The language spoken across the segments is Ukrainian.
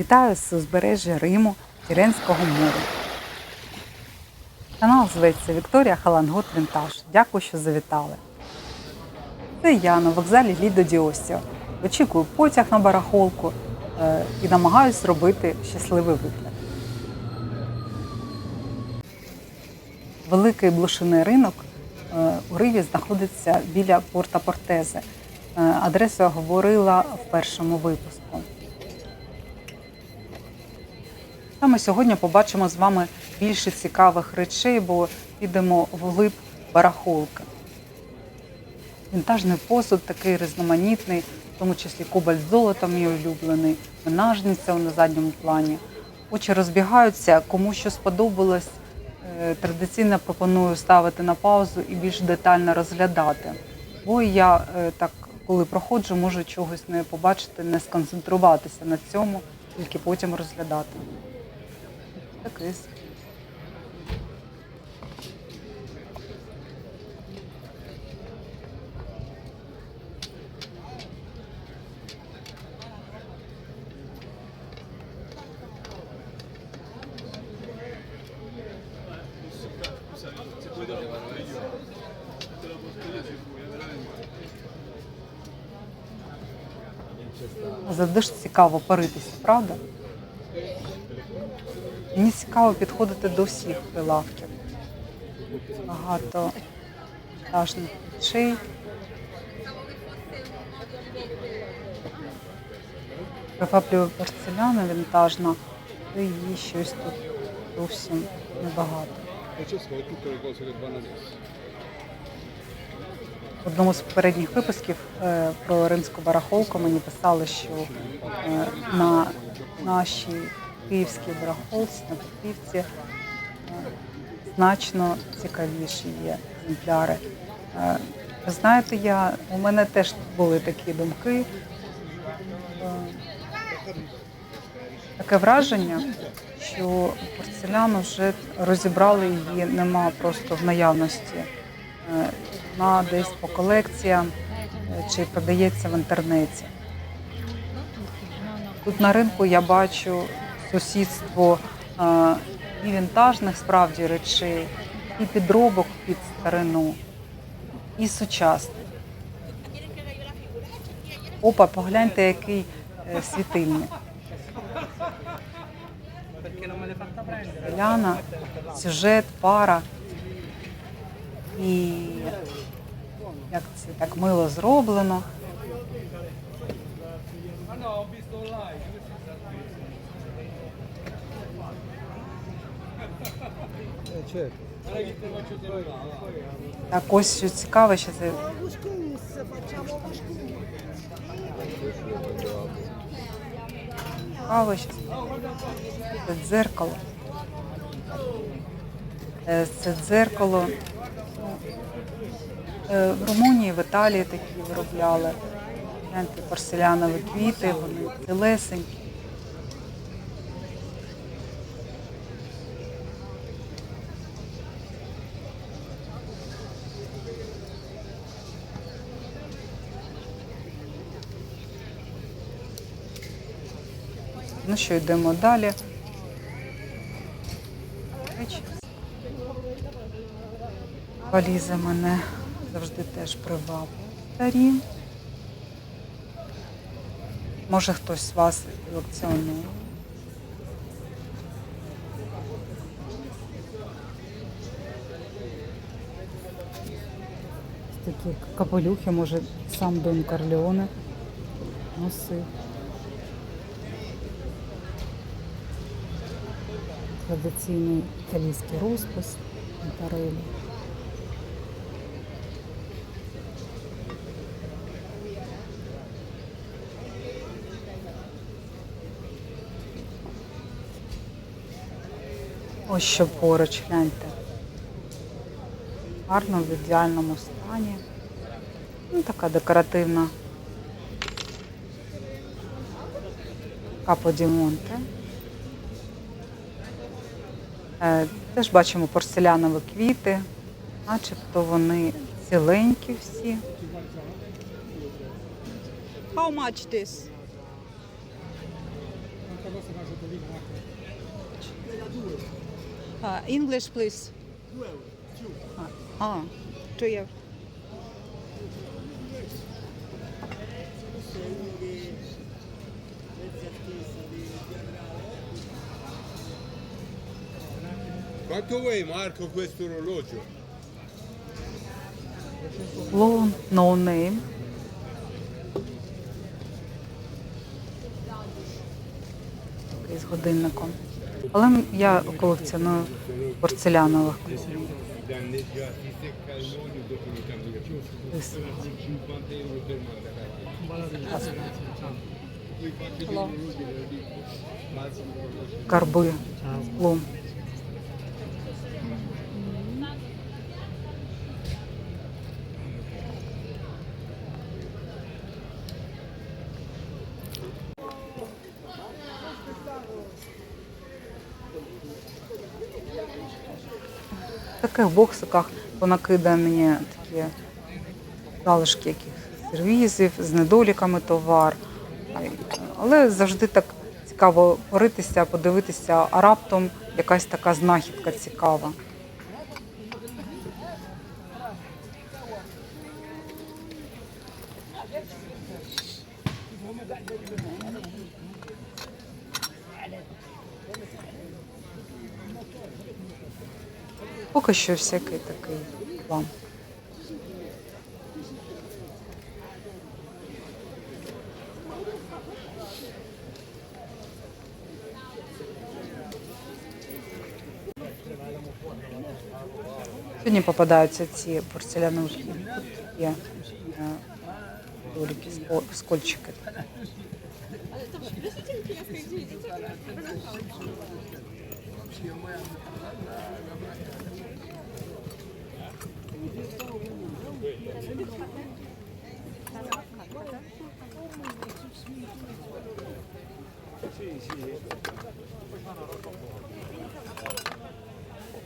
Вітаю з узбережжя Риму, Іренського моря. Канал зветься Вікторія Халангот Вінтаж. Дякую, що завітали. Це я на вокзалі Лідо Діосіо. Очікую потяг на барахолку е, і намагаюсь зробити щасливий вигляд. Великий блошиний ринок е, у Риві знаходиться біля порта Портезе. Е, Адресу я говорила в першому випуску. Саме сьогодні побачимо з вами більше цікавих речей, бо підемо вглиб барахолки. Вінтажний посуд такий різноманітний, в тому числі кобальт з золотом мій улюблений, менажниця на задньому плані. Очі розбігаються, кому що сподобалось. е, Традиційно пропоную ставити на паузу і більш детально розглядати. Бо я е, так, коли проходжу, можу чогось не побачити, не сконцентруватися на цьому, тільки потім розглядати. Такий. Завжди ж цікаво паритися, правда? Мені цікаво підходити до всіх прилавків. Багато вінтажних речей. Приваблює порцеляна вінтажна, але її щось тут зовсім небагато. В одному з попередніх випусків е, про римську барахолку мені писали, що е, на нашій київській барахолці, на Петрівці, е, значно цікавіші є екземпляри. Е, Ви знаєте, я, у мене теж були такі думки. Е, Таке враження, що порцеляну вже розібрали її, нема просто в наявності. Вона десь по колекціям чи продається в інтернеті. Тут на ринку я бачу сусідство е, і вінтажних справді речей, і підробок під старину, і сучасних. Опа, погляньте, який е, світильник. Ляна, сюжет, пара. І як це так мило зроблено. Так ось що цікаве, що це цікаве, що це дзеркало. Е, Це дзеркало. е, В Румунії, в Італії такі виробляли. Порселянові квіти, вони цілесенькі. Ну що, йдемо далі. Валізи мене завжди теж привабили. Старі. Може хтось з вас колекціонує. Такі капелюхи, може, сам Дон Карлеоне носив. Традиційний італійський розпис Монтарелі. Ось що поруч, гляньте. Гарно в ідеальному стані. Ну, така декоративна Капо ді Монте. Е, Теж бачимо порцелянові квіти, начебто вони ціленькі всі. How much this? Uh, English, please. Ah, two years. Quanto vuoi Marco questo orologio? Лоун, no name. З годинником. Але я колекціоную порцелянових Danneggiati secca таких боксиках понакидані такі залишки якихось сервізів з недоліками товар. Але завжди так цікаво поритися, подивитися, а раптом якась така знахідка цікава. Що всякий такий план. Сьогодні попадаються ці порцелянові є е, ско- скольчики.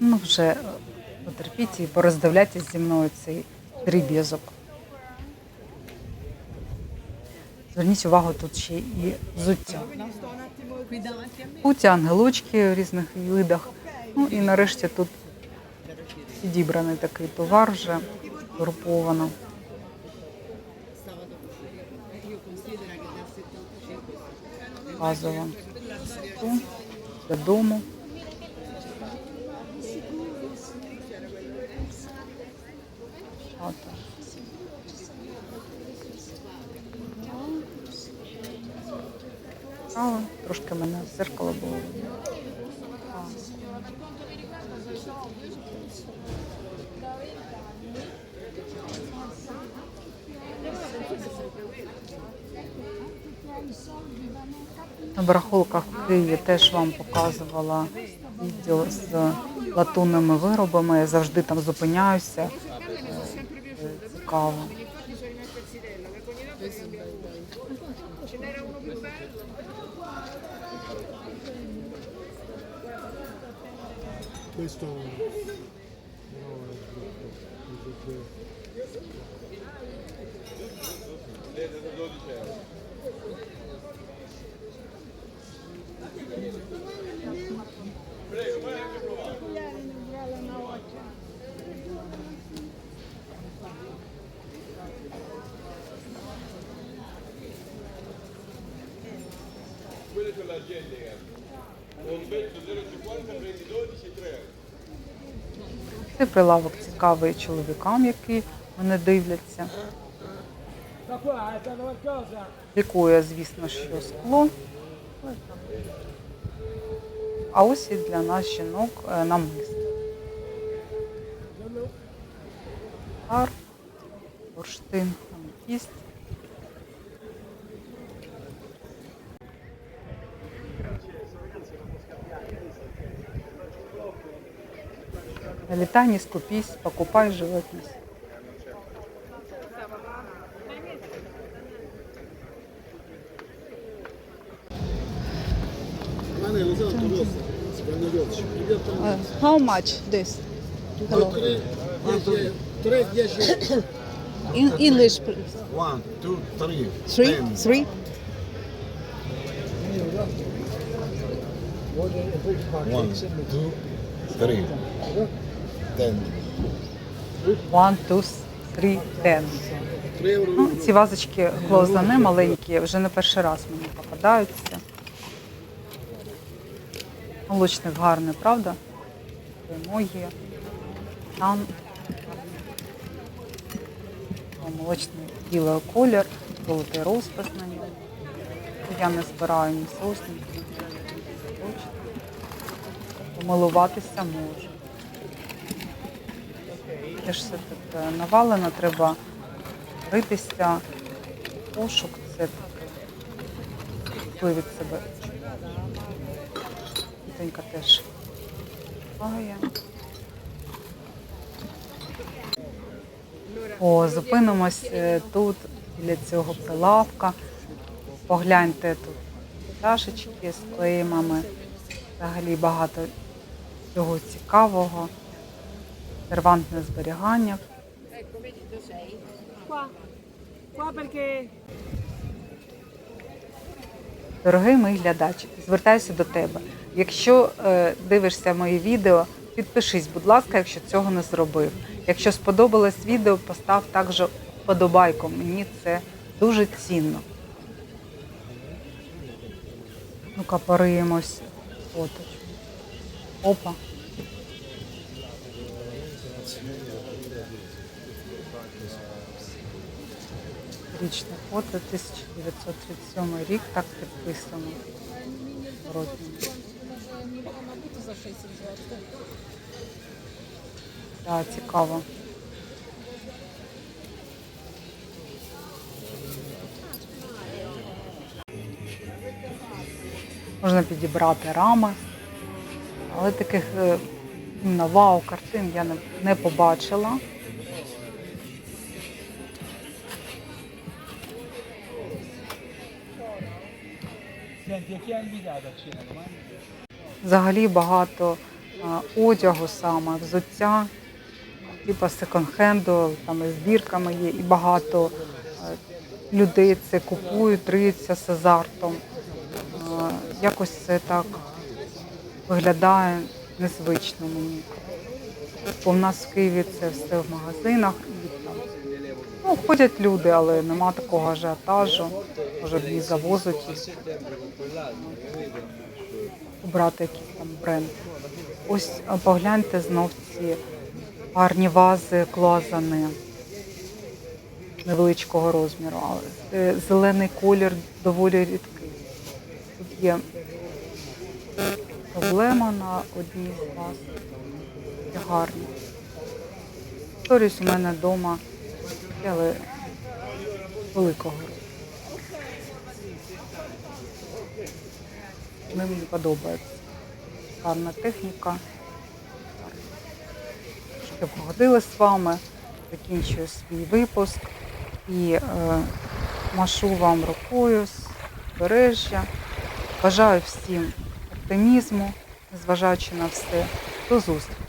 Ну, вже потерпіть і пороздивляйтесь зі мною цей дріб'язок. Зверніть увагу, тут ще і взуття. Путі, ангелочки в різних видах. Ну і нарешті тут підібраний такий товар вже груповано. Базово. Додому. Але трошки мене зеркало було. Видно. рахунках в Києві теж вам показувала відділ з латунними виробами. Я завжди там зупиняюся. Цікаво. questo no, è brutto, è brutto. Quello ragazzi. Цей прилавок цікавий чоловікам, які мене дивляться. Лікує, звісно, що скло. А ось і для нас жінок е, намисто. Гар, бурштин, аметіст. Налетай, не скупись, покупай. Uh, how much this? Hello. In English, please. One, two, three. Three? Ten. Three? One, two, three. One, two, three, ten. Ну, ці вазочки клозани маленькі, вже не перший раз мені попадаються. Молочник гарний, правда? Вимоги. Там молочний білий колір, золотий розпис на ньому. Я не збираю ні сосники, ні. Помилуватися можу. Теж все таке навалено, треба ритися. Пошук це. Вплив від себе. Тонька теж гає. О, зупинимось е, тут, біля цього прилавка. Погляньте тут чашечки з клеймами. Взагалі багато цього цікавого. Сервантне зберігання. Дорогий мій глядач, звертаюся до тебе. Якщо е, дивишся мої відео, підпишись, будь ласка, якщо цього не зробив. Якщо сподобалось відео, постав також вподобайку. Мені це дуже цінно. Ну-ка, пориємось фоточку. Опа. Річне фото 1937 рік, так підписано. Так, цікаво. Можна підібрати рами, але таких е, на вау картин я не побачила. Взагалі багато одягу саме, взуття, типу секонд-хенду, там і збірками є, і багато людей це купують, риються з азартом. Якось це так виглядає незвично мені. Бо в нас в Києві це все в магазинах. Ну, ходять люди, але нема такого ажіотажу. Може, її завозять і обрати якийсь там бренд. Ось погляньте знов ці гарні вази клозани невеличкого розміру. Але е, зелений колір доволі рідкий. Тут є проблема на одній з ваз. Такі гарні. Сторіс у мене вдома, але великого. Вони мені подобаються. Гарна техніка. Що погодилась з вами. Закінчую свій випуск і е, машу вам рукою з бережжя. Бажаю всім оптимізму, незважаючи на все. До зустрічі!